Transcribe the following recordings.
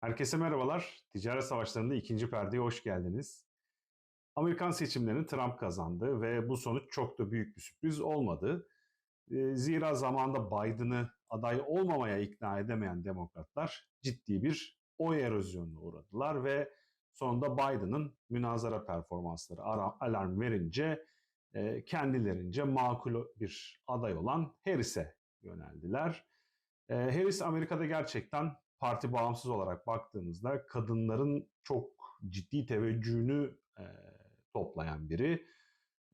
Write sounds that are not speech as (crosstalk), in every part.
Herkese merhabalar. Ticaret savaşlarında ikinci perdeye hoş geldiniz. Amerikan seçimlerini Trump kazandı ve bu sonuç çok da büyük bir sürpriz olmadı. Ee, Zira zamanda Biden'ı aday olmamaya ikna edemeyen demokratlar ciddi bir oy erozyonuna uğradılar ve sonunda Biden'ın münazara performansları alarm verince e, kendilerince makul bir aday olan Harris'e yöneldiler. E, Harris Amerika'da gerçekten parti bağımsız olarak baktığımızda kadınların çok ciddi teveccühünü e, toplayan biri.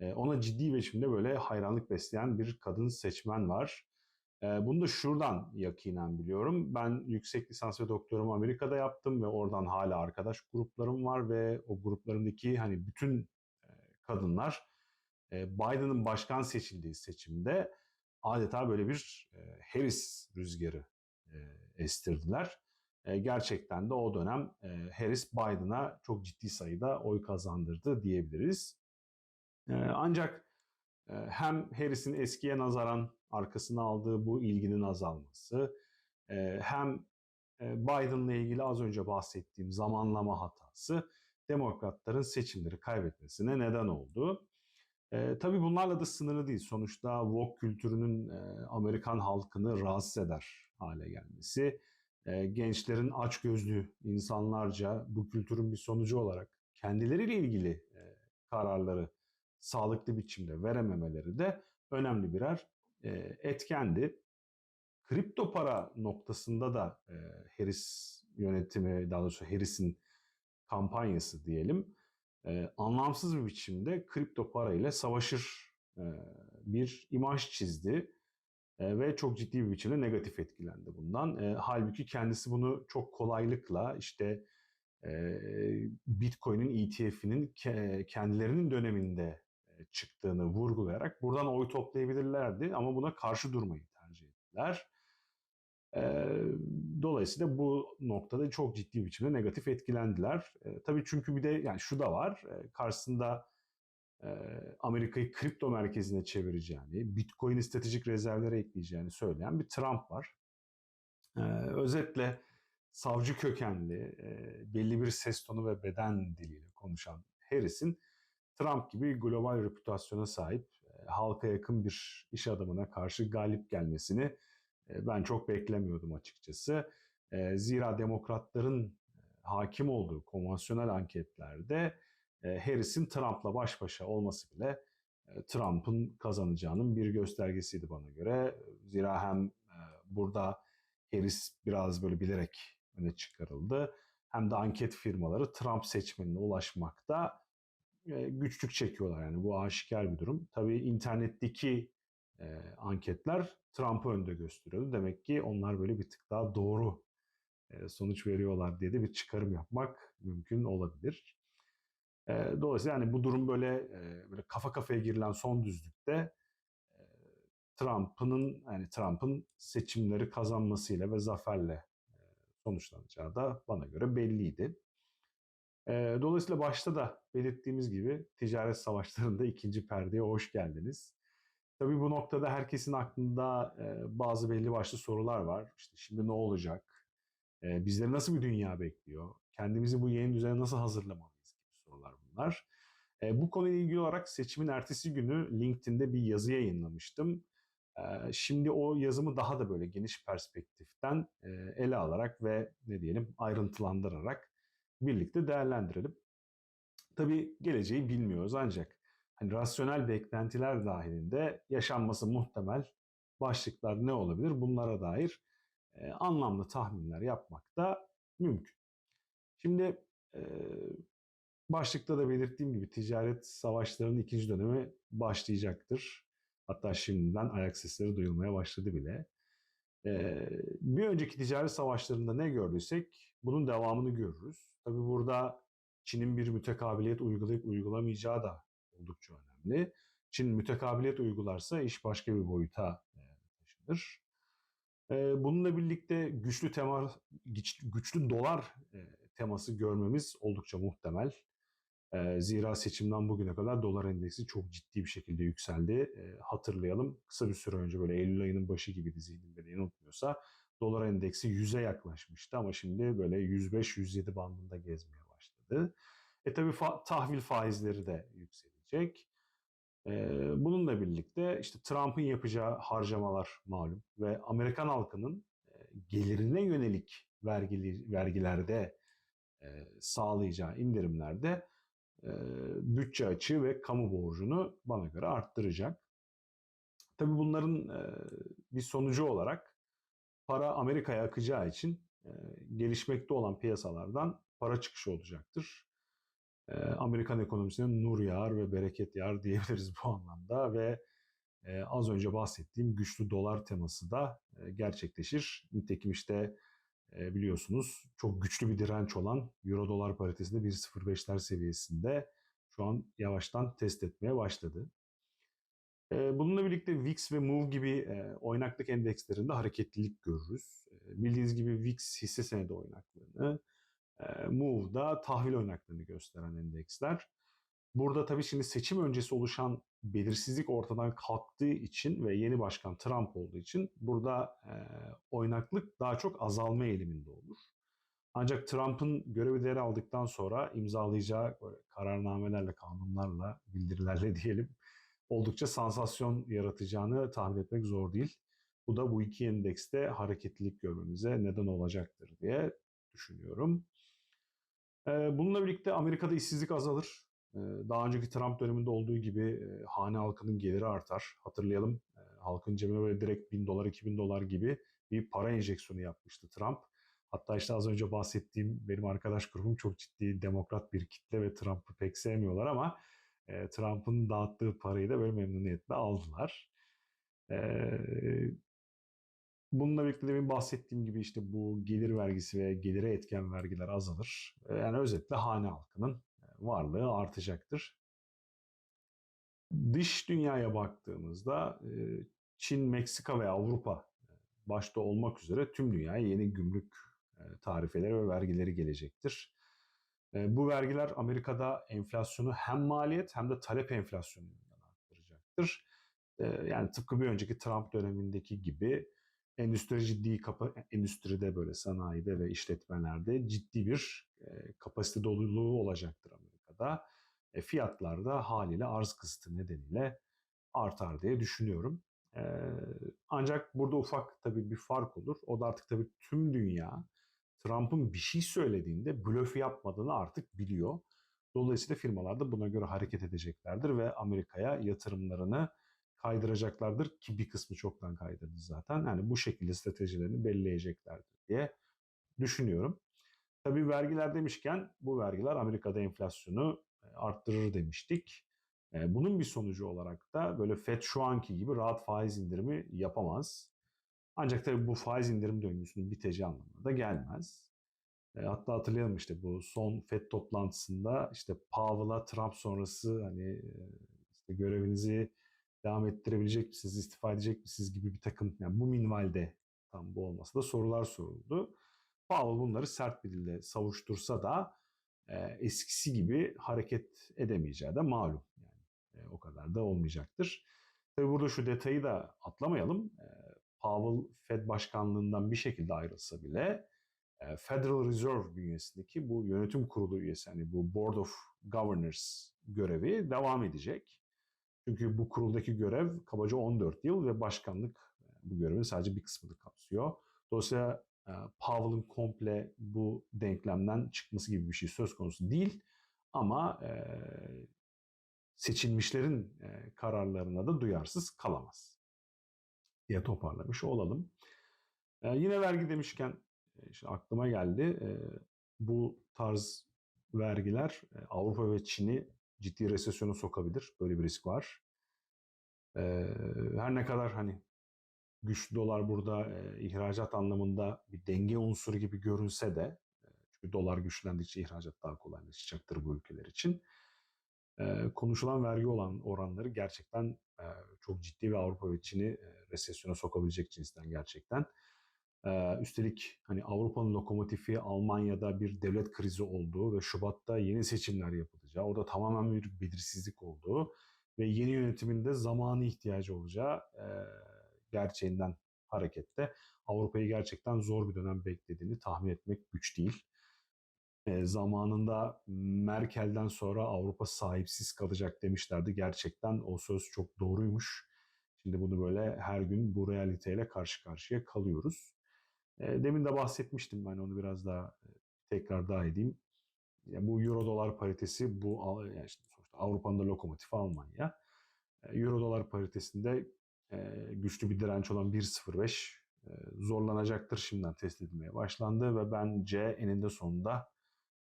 E, ona ciddi biçimde böyle hayranlık besleyen bir kadın seçmen var. E, bunu da şuradan yakinen biliyorum. Ben yüksek lisans ve doktorumu Amerika'da yaptım ve oradan hala arkadaş gruplarım var ve o gruplarımdaki hani bütün e, kadınlar e, Biden'ın başkan seçildiği seçimde adeta böyle bir e, Harris rüzgarı e, estirdiler. E, gerçekten de o dönem e, Harris Biden'a çok ciddi sayıda oy kazandırdı diyebiliriz. E, ancak e, hem Harris'in eskiye nazaran arkasına aldığı bu ilginin azalması e, hem Biden'la ilgili az önce bahsettiğim zamanlama hatası demokratların seçimleri kaybetmesine neden oldu. E, tabii bunlarla da sınırlı değil. Sonuçta woke kültürünün e, Amerikan halkını rahatsız eder hale gelmesi, e, gençlerin açgözlü insanlarca bu kültürün bir sonucu olarak kendileriyle ilgili kararları sağlıklı biçimde verememeleri de önemli birer etkendi. Kripto para noktasında da e, Harris yönetimi, daha doğrusu Harris'in kampanyası diyelim, anlamsız bir biçimde kripto para ile savaşır bir imaj çizdi e, ve çok ciddi bir biçimde negatif etkilendi bundan. E, halbuki kendisi bunu çok kolaylıkla işte e, Bitcoin'in ETF'inin ke- kendilerinin döneminde e, çıktığını vurgulayarak buradan oy toplayabilirlerdi ama buna karşı durmayı tercih ettiler. E, dolayısıyla bu noktada çok ciddi biçimde negatif etkilendiler. E, tabii çünkü bir de yani şu da var. E, karşısında Amerika'yı kripto merkezine çevireceğini, Bitcoin'i stratejik rezervlere ekleyeceğini söyleyen bir Trump var. Özetle savcı kökenli, belli bir ses tonu ve beden diliyle konuşan Harris'in Trump gibi global reputasyona sahip, halka yakın bir iş adamına karşı galip gelmesini ben çok beklemiyordum açıkçası. Zira demokratların hakim olduğu konvansiyonel anketlerde Harris'in Trump'la baş başa olması bile Trump'ın kazanacağının bir göstergesiydi bana göre. Zira hem burada Harris biraz böyle bilerek öne çıkarıldı. Hem de anket firmaları Trump seçmenine ulaşmakta güçlük çekiyorlar yani bu aşikar bir durum. Tabii internetteki anketler Trump'ı önde gösteriyordu. Demek ki onlar böyle bir tık daha doğru sonuç veriyorlar diye de bir çıkarım yapmak mümkün olabilir. E, dolayısıyla yani bu durum böyle böyle kafa kafaya girilen son düzlükte Trump'ın yani Trump'ın seçimleri kazanmasıyla ve zaferle sonuçlanacağı da bana göre belliydi. Dolayısıyla başta da belirttiğimiz gibi ticaret savaşlarında ikinci perdeye hoş geldiniz. Tabii bu noktada herkesin aklında bazı belli başlı sorular var. İşte şimdi ne olacak? E, bizleri nasıl bir dünya bekliyor? Kendimizi bu yeni düzene nasıl hazırlamalıyız bunlar. E, bu konuyla ilgili olarak seçimin ertesi günü LinkedIn'de bir yazı yayınlamıştım. E, şimdi o yazımı daha da böyle geniş perspektiften e, ele alarak ve ne diyelim ayrıntılandırarak birlikte değerlendirelim. Tabii geleceği bilmiyoruz ancak hani rasyonel beklentiler dahilinde yaşanması muhtemel başlıklar ne olabilir? Bunlara dair e, anlamlı tahminler yapmak da mümkün. Şimdi e, başlıkta da belirttiğim gibi ticaret savaşlarının ikinci dönemi başlayacaktır. Hatta şimdiden ayak sesleri duyulmaya başladı bile. E, bir önceki ticaret savaşlarında ne gördüysek bunun devamını görürüz. Tabi burada Çin'in bir mütekabiliyet uygulayıp uygulamayacağı da oldukça önemli. Çin mütekabiliyet uygularsa iş başka bir boyuta e, taşınır. E, bununla birlikte güçlü tema, güçlü dolar e, teması görmemiz oldukça muhtemel. Zira seçimden bugüne kadar dolar endeksi çok ciddi bir şekilde yükseldi. Hatırlayalım kısa bir süre önce böyle Eylül ayının başı gibiydi zihnimde beni unutmuyorsa. dolar endeksi 100'e yaklaşmıştı ama şimdi böyle 105-107 bandında gezmeye başladı. E tabi fa- tahvil faizleri de yükselecek. E, bununla birlikte işte Trump'ın yapacağı harcamalar malum ve Amerikan halkının gelirine yönelik vergili, vergilerde e, sağlayacağı indirimlerde bütçe açığı ve kamu borcunu bana göre arttıracak. Tabii bunların bir sonucu olarak para Amerika'ya akacağı için gelişmekte olan piyasalardan para çıkışı olacaktır. Amerikan ekonomisine nur yağar ve bereket yağar (laughs) diyebiliriz bu anlamda ve az önce bahsettiğim güçlü dolar teması da gerçekleşir. Nitekim işte e, biliyorsunuz çok güçlü bir direnç olan Euro dolar paritesinde 1.05'ler seviyesinde şu an yavaştan test etmeye başladı. E, bununla birlikte VIX ve MOVE gibi e, oynaklık endekslerinde hareketlilik görürüz. E, bildiğiniz gibi VIX hisse senedi oynaklığını, e, MOVE da tahvil oynaklığını gösteren endeksler. Burada tabii şimdi seçim öncesi oluşan belirsizlik ortadan kalktığı için ve yeni başkan Trump olduğu için burada e, oynaklık daha çok azalma eğiliminde olur. Ancak Trump'ın görevi değer aldıktan sonra imzalayacağı kararnamelerle, kanunlarla, bildirilerle (laughs) diyelim oldukça sansasyon yaratacağını tahmin etmek zor değil. Bu da bu iki endekste hareketlilik görmemize neden olacaktır diye düşünüyorum. Bununla birlikte Amerika'da işsizlik azalır. Daha önceki Trump döneminde olduğu gibi hane halkının geliri artar. Hatırlayalım halkın cebine böyle direkt 1000 dolar, 2000 dolar gibi bir para enjeksiyonu yapmıştı Trump. Hatta işte az önce bahsettiğim benim arkadaş grubum çok ciddi demokrat bir kitle ve Trump'ı pek sevmiyorlar ama Trump'ın dağıttığı parayı da böyle memnuniyetle aldılar. Bununla birlikte demin bahsettiğim gibi işte bu gelir vergisi ve gelire etken vergiler azalır. Yani özetle hane halkının varlığı artacaktır. Dış dünyaya baktığımızda Çin, Meksika ve Avrupa başta olmak üzere tüm dünyaya yeni gümrük tarifeleri ve vergileri gelecektir. Bu vergiler Amerika'da enflasyonu hem maliyet hem de talep enflasyonundan arttıracaktır. Yani tıpkı bir önceki Trump dönemindeki gibi endüstri ciddi kapa endüstride böyle sanayide ve işletmelerde ciddi bir kapasite doluluğu olacaktır Amerika'da. E, fiyatlar da haliyle arz kısıtı nedeniyle artar diye düşünüyorum. E, ancak burada ufak tabii bir fark olur. O da artık tabii tüm dünya Trump'ın bir şey söylediğinde blöf yapmadığını artık biliyor. Dolayısıyla firmalar da buna göre hareket edeceklerdir ve Amerika'ya yatırımlarını kaydıracaklardır ki bir kısmı çoktan kaydırdı zaten. Yani bu şekilde stratejilerini belleyeceklerdir diye düşünüyorum. Tabii vergiler demişken bu vergiler Amerika'da enflasyonu arttırır demiştik. Bunun bir sonucu olarak da böyle FED şu anki gibi rahat faiz indirimi yapamaz. Ancak tabii bu faiz indirim döngüsünün biteceği anlamına da gelmez. Hatta hatırlayalım işte bu son FED toplantısında işte Powell'a Trump sonrası hani işte görevinizi devam ettirebilecek misiniz, istifa edecek misiniz gibi bir takım yani bu minvalde tam bu olmasa da sorular soruldu. Powell bunları sert bir dille savuştursa da e, eskisi gibi hareket edemeyeceği de malum. Yani e, o kadar da olmayacaktır. Tabii burada şu detayı da atlamayalım. E, Powell Fed başkanlığından bir şekilde ayrılsa bile e, Federal Reserve bünyesindeki bu yönetim kurulu üyesi hani bu Board of Governors görevi devam edecek. Çünkü bu kuruldaki görev kabaca 14 yıl ve başkanlık bu görevin sadece bir kısmını kapsıyor. Dolayısıyla e, Powell'ın komple bu denklemden çıkması gibi bir şey söz konusu değil. Ama e, seçilmişlerin e, kararlarına da duyarsız kalamaz diye toparlamış olalım. yine vergi demişken işte aklıma geldi. bu tarz vergiler Avrupa ve Çin'i ciddi resesyona sokabilir. Böyle bir risk var. her ne kadar hani güçlü dolar burada e, ihracat anlamında bir denge unsuru gibi görünse de e, çünkü dolar güçlendikçe ihracat daha kolaylaşacaktır bu ülkeler için. E, konuşulan vergi olan oranları gerçekten e, çok ciddi ve Avrupa ve Çin'i e, resesyona sokabilecek cinsten gerçekten. E, üstelik hani Avrupa'nın lokomotifi Almanya'da bir devlet krizi olduğu ve Şubat'ta yeni seçimler yapılacağı, orada tamamen bir belirsizlik olduğu ve yeni yönetimin de zamanı ihtiyacı olacağı e, gerçeğinden hareketle Avrupa'yı gerçekten zor bir dönem beklediğini tahmin etmek güç değil. E, zamanında Merkel'den sonra Avrupa sahipsiz kalacak demişlerdi. Gerçekten o söz çok doğruymuş. Şimdi bunu böyle her gün bu realiteyle karşı karşıya kalıyoruz. E, demin de bahsetmiştim ben onu biraz daha tekrar daha edeyim. Yani bu euro dolar paritesi bu yani işte Avrupa'nın da lokomotifi Almanya. Euro dolar paritesinde e, güçlü bir direnç olan 1.05 e, zorlanacaktır şimdiden test edilmeye başlandı ve bence eninde sonunda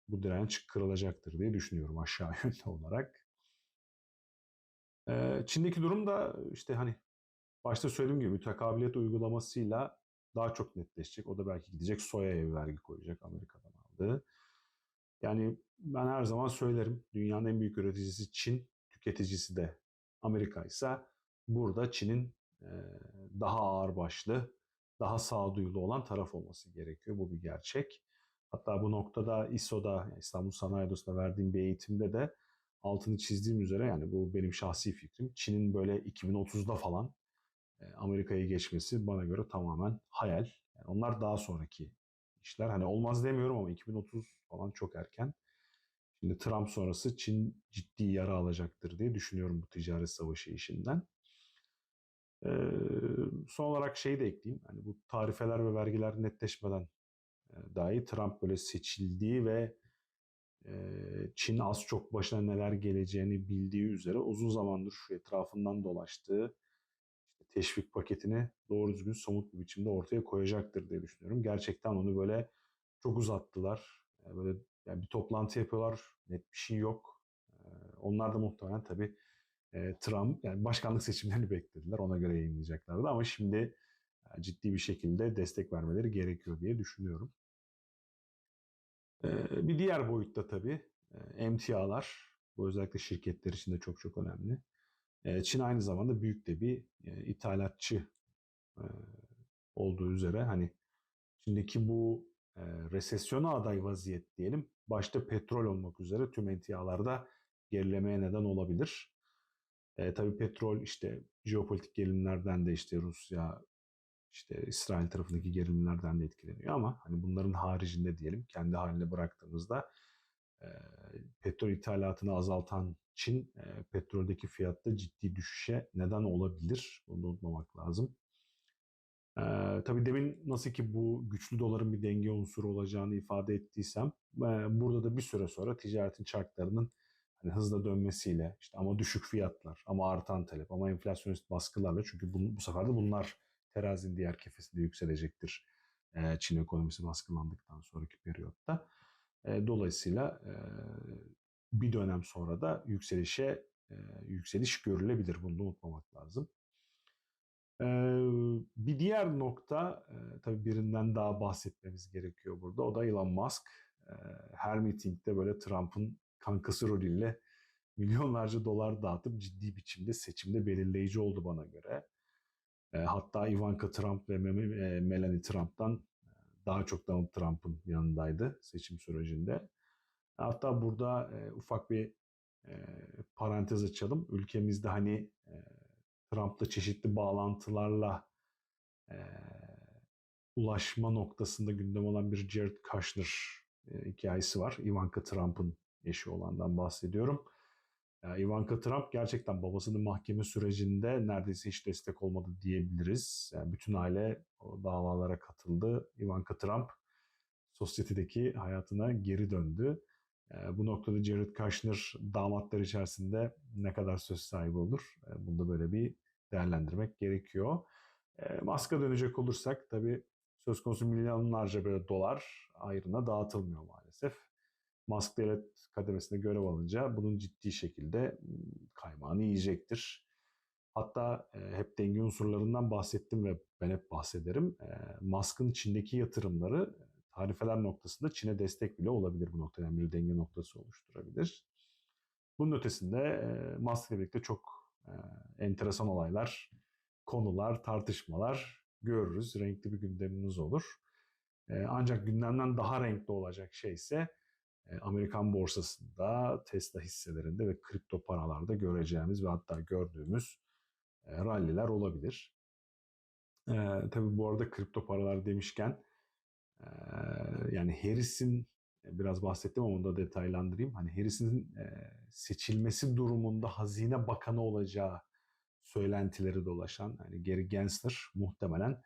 bu direnç kırılacaktır diye düşünüyorum aşağı (laughs) yönlü olarak. E, Çin'deki durum da işte hani başta söylediğim gibi mütekabiliyet uygulamasıyla daha çok netleşecek. O da belki gidecek soyaya vergi koyacak Amerika'dan aldığı. Yani ben her zaman söylerim dünyanın en büyük üreticisi Çin, tüketicisi de Amerika ise burada Çin'in daha ağır başlı, daha sağduyulu olan taraf olması gerekiyor. Bu bir gerçek. Hatta bu noktada İSO'da, İstanbul Sanayi Odası'nda verdiğim bir eğitimde de altını çizdiğim üzere yani bu benim şahsi fikrim. Çin'in böyle 2030'da falan Amerika'yı geçmesi bana göre tamamen hayal. Yani onlar daha sonraki işler. Hani olmaz demiyorum ama 2030 falan çok erken. Şimdi Trump sonrası Çin ciddi yara alacaktır diye düşünüyorum bu ticaret savaşı işinden. Ee, son olarak şeyi de ekleyeyim. Hani bu tarifeler ve vergiler netleşmeden e, dahi Trump böyle seçildiği ve e, Çin az çok başına neler geleceğini bildiği üzere uzun zamandır şu etrafından dolaştığı işte teşvik paketini doğru düzgün somut bir biçimde ortaya koyacaktır diye düşünüyorum. Gerçekten onu böyle çok uzattılar. Yani böyle yani bir toplantı yapıyorlar, net bir şey yok. Onlar da muhtemelen tabii Trump yani başkanlık seçimlerini beklediler. Ona göre yayınlayacaklardı ama şimdi ciddi bir şekilde destek vermeleri gerekiyor diye düşünüyorum. Bir diğer boyutta tabii emtialar. Bu özellikle şirketler için de çok çok önemli. Çin aynı zamanda büyük de bir ithalatçı olduğu üzere hani şimdiki bu resesyona aday vaziyet diyelim başta petrol olmak üzere tüm emtialarda gerilemeye neden olabilir. E, tabii petrol işte jeopolitik gerilimlerden de işte Rusya işte İsrail tarafındaki gerilimlerden de etkileniyor ama hani bunların haricinde diyelim kendi haline bıraktığımızda e, petrol ithalatını azaltan Çin e, petroldeki fiyatta ciddi düşüşe neden olabilir. Bunu unutmamak lazım. E, tabii demin nasıl ki bu güçlü doların bir denge unsuru olacağını ifade ettiysem e, burada da bir süre sonra ticaretin çarklarının hani hızla dönmesiyle işte ama düşük fiyatlar ama artan talep ama enflasyonist baskılarla çünkü bu, bu sefer de bunlar terazinin diğer kefesinde yükselecektir e, Çin ekonomisi baskılandıktan sonraki periyotta. E, dolayısıyla e, bir dönem sonra da yükselişe e, yükseliş görülebilir. Bunu da unutmamak lazım. E, bir diğer nokta e, tabii birinden daha bahsetmemiz gerekiyor burada. O da Elon Musk. E, her mitingde böyle Trump'ın kankası rolüyle milyonlarca dolar dağıtıp ciddi biçimde seçimde belirleyici oldu bana göre. E, hatta Ivanka Trump ve Melanie Trump'tan daha çok Donald Trump'ın yanındaydı seçim sürecinde. Hatta burada e, ufak bir e, parantez açalım. Ülkemizde hani e, Trump'la çeşitli bağlantılarla e, ulaşma noktasında gündem olan bir Jared Kushner e, hikayesi var. Ivanka Trump'ın eşi olandan bahsediyorum. Yani Ivanka Trump gerçekten babasının mahkeme sürecinde neredeyse hiç destek olmadı diyebiliriz. Yani bütün aile o davalara katıldı. Ivanka Trump sosyetedeki hayatına geri döndü. Yani bu noktada Jared Kushner damatlar içerisinde ne kadar söz sahibi olur? Yani bunu da böyle bir değerlendirmek gerekiyor. E, Musk'a dönecek olursak tabii söz konusu milyonlarca böyle dolar ayrına dağıtılmıyor maalesef. Musk devlet kademesinde görev alınca bunun ciddi şekilde kaymağını yiyecektir. Hatta e, hep denge unsurlarından bahsettim ve ben hep bahsederim. E, Musk'ın Çin'deki yatırımları tarifeler noktasında Çin'e destek bile olabilir bu noktada. Yani bir denge noktası oluşturabilir. Bunun ötesinde e, Musk'la birlikte çok e, enteresan olaylar, konular, tartışmalar görürüz. Renkli bir gündemimiz olur. E, ancak gündemden daha renkli olacak şey ise Amerikan borsasında, Tesla hisselerinde ve kripto paralarda göreceğimiz ve hatta gördüğümüz ralliler olabilir. Ee, tabii bu arada kripto paralar demişken e, yani Harris'in biraz bahsettim ama onu da detaylandırayım. Hani Harris'in e, seçilmesi durumunda hazine bakanı olacağı söylentileri dolaşan hani Gary Gensler muhtemelen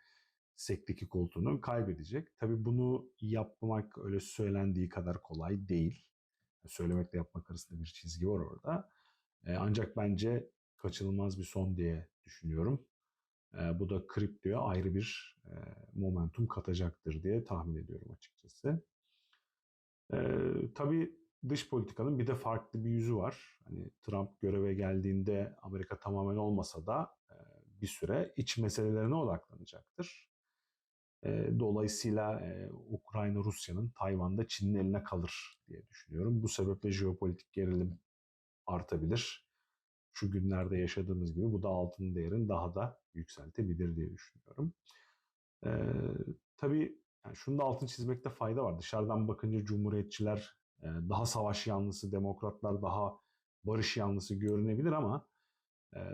sekteki koltuğunu kaybedecek. Tabii bunu yapmak öyle söylendiği kadar kolay değil. Söylemekle yapmak arasında bir çizgi var orada. E, ancak bence kaçınılmaz bir son diye düşünüyorum. E, bu da kriptoya ayrı bir e, momentum katacaktır diye tahmin ediyorum açıkçası. E, tabii dış politikanın bir de farklı bir yüzü var. Hani Trump göreve geldiğinde Amerika tamamen olmasa da e, bir süre iç meselelerine odaklanacaktır. E, dolayısıyla e, Ukrayna Rusya'nın Tayvan'da Çin'in eline kalır diye düşünüyorum. Bu sebeple jeopolitik gerilim artabilir. Şu günlerde yaşadığımız gibi bu da altın değerini daha da yükseltebilir diye düşünüyorum. E, tabii yani şunu da altın çizmekte fayda var. Dışarıdan bakınca cumhuriyetçiler daha savaş yanlısı, demokratlar daha barış yanlısı görünebilir ama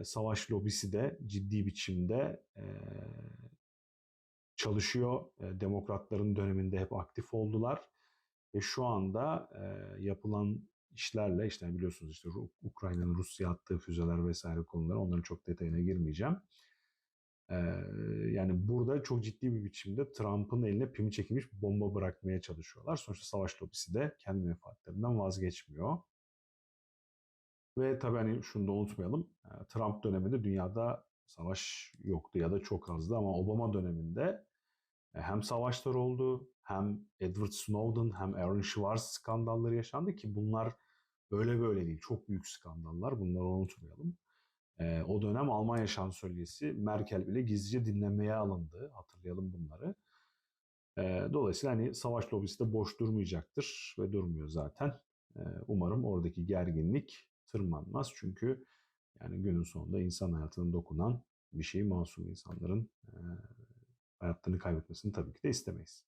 savaş lobisi de ciddi biçimde çalışıyor. Demokratların döneminde hep aktif oldular ve şu anda yapılan işlerle işte biliyorsunuz işte Ukrayna'nın Rusya attığı füzeler vesaire konuları onların çok detayına girmeyeceğim. yani burada çok ciddi bir biçimde Trump'ın eline pimi çekilmiş bomba bırakmaya çalışıyorlar. Sonuçta savaş lobisi de kendi menfaatlerinden vazgeçmiyor. Ve tabii hani şunu da unutmayalım. Trump döneminde dünyada savaş yoktu ya da çok azdı ama Obama döneminde hem savaşlar oldu hem Edward Snowden hem Aaron Schwartz skandalları yaşandı ki bunlar böyle böyle değil. Çok büyük skandallar. Bunları unutmayalım. E, o dönem Almanya şansölyesi Merkel bile gizlice dinlemeye alındı. Hatırlayalım bunları. E, dolayısıyla hani savaş lobisi de boş durmayacaktır ve durmuyor zaten. E, umarım oradaki gerginlik tırmanmaz. Çünkü yani günün sonunda insan hayatına dokunan bir şey masum insanların e, hayatlarını kaybetmesini tabii ki de istemeyiz.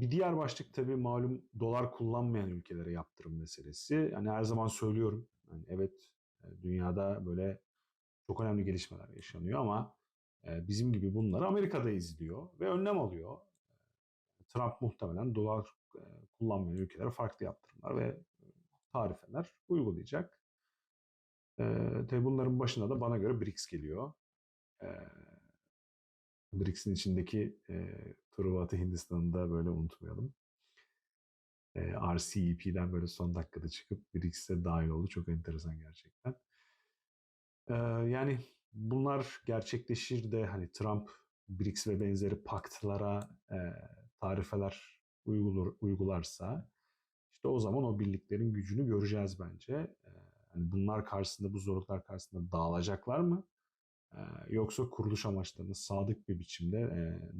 Bir diğer başlık tabii malum dolar kullanmayan ülkelere yaptırım meselesi. Yani her zaman söylüyorum. Yani evet dünyada böyle çok önemli gelişmeler yaşanıyor ama bizim gibi bunları Amerika'da izliyor ve önlem alıyor. Trump muhtemelen dolar kullanmayan ülkelere farklı yaptırımlar ve tarifeler uygulayacak. Tabii bunların başında da bana göre BRICS geliyor. BRICS'in içindeki e, Truvat'ı Hindistan'da böyle unutmayalım. E, RCEP'den böyle son dakikada çıkıp BRICS'e dahil oldu. Çok enteresan gerçekten. E, yani bunlar gerçekleşir de hani Trump BRICS ve benzeri paktlara e, tarifeler uygular, uygularsa işte o zaman o birliklerin gücünü göreceğiz bence. E, hani bunlar karşısında bu zorluklar karşısında dağılacaklar mı? Yoksa kuruluş amaçlarına sadık bir biçimde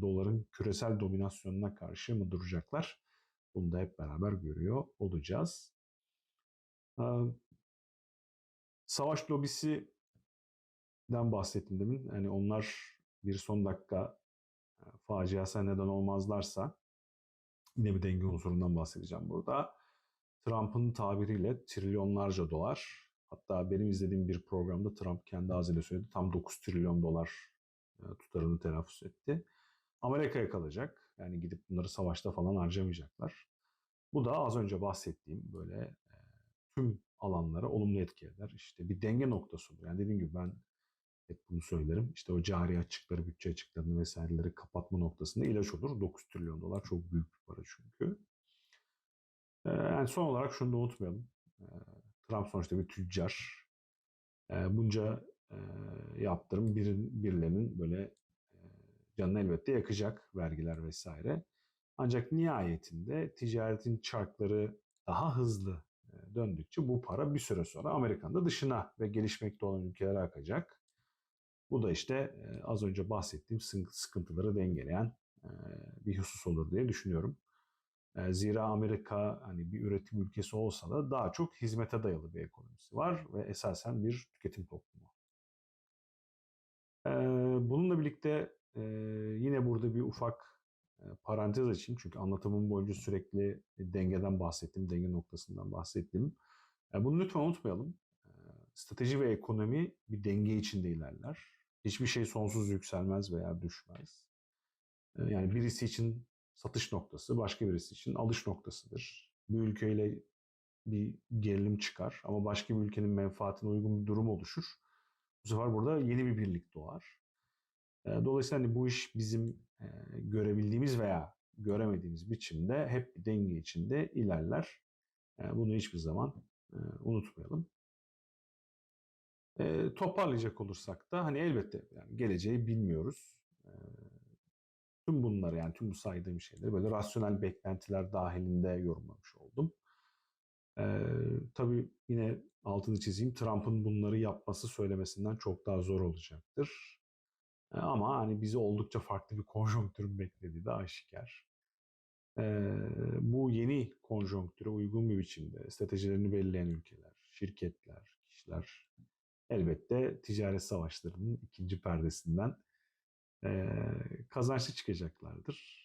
doların küresel dominasyonuna karşı mı duracaklar? Bunu da hep beraber görüyor olacağız. savaş lobisinden bahsettim demin. Yani onlar bir son dakika e, faciası neden olmazlarsa yine bir denge unsurundan bahsedeceğim burada. Trump'ın tabiriyle trilyonlarca dolar Hatta benim izlediğim bir programda Trump kendi ağzıyla söyledi. Tam 9 trilyon dolar e, tutarını telaffuz etti. Amerika'ya kalacak. Yani gidip bunları savaşta falan harcamayacaklar. Bu da az önce bahsettiğim böyle e, tüm alanlara olumlu etki eder. İşte bir denge noktası olur. Yani dediğim gibi ben hep bunu söylerim. İşte o cari açıkları, bütçe açıklarını vesaireleri kapatma noktasında ilaç olur. 9 trilyon dolar çok büyük bir para çünkü. Ee, yani son olarak şunu da unutmayalım. Trump sonuçta bir tüccar. E, bunca e, yaptırım bir, birilerinin böyle e, canını elbette yakacak vergiler vesaire. Ancak nihayetinde ticaretin çarkları daha hızlı döndükçe bu para bir süre sonra Amerika'nın dışına ve gelişmekte olan ülkelere akacak. Bu da işte az önce bahsettiğim sıkıntıları dengeleyen bir husus olur diye düşünüyorum. Zira Amerika hani bir üretim ülkesi olsa da daha çok hizmete dayalı bir ekonomisi var ve esasen bir tüketim toplumu. Bununla birlikte yine burada bir ufak parantez açayım çünkü anlatımım boyunca sürekli dengeden bahsettim, denge noktasından bahsettim. Bunu lütfen unutmayalım. Strateji ve ekonomi bir denge içinde ilerler. Hiçbir şey sonsuz yükselmez veya düşmez. Yani birisi için satış noktası, başka birisi için alış noktasıdır. Bir ülkeyle bir gerilim çıkar ama başka bir ülkenin menfaatine uygun bir durum oluşur. Bu sefer burada yeni bir birlik doğar. Dolayısıyla hani bu iş bizim görebildiğimiz veya göremediğimiz biçimde hep bir denge içinde ilerler. Bunu hiçbir zaman unutmayalım. Toparlayacak olursak da hani elbette yani geleceği bilmiyoruz. Tüm bunları yani tüm bu saydığım şeyleri böyle rasyonel beklentiler dahilinde yorumlamış oldum. E, tabii yine altını çizeyim Trump'ın bunları yapması söylemesinden çok daha zor olacaktır. E, ama hani bizi oldukça farklı bir konjonktürün beklediği de aşikar. E, bu yeni konjonktüre uygun bir biçimde stratejilerini belirleyen ülkeler, şirketler, kişiler elbette ticaret savaşlarının ikinci perdesinden e, kazançlı çıkacaklardır.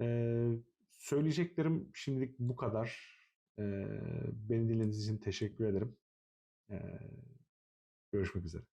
E, söyleyeceklerim şimdilik bu kadar. E, beni dinlediğiniz için teşekkür ederim. E, görüşmek üzere.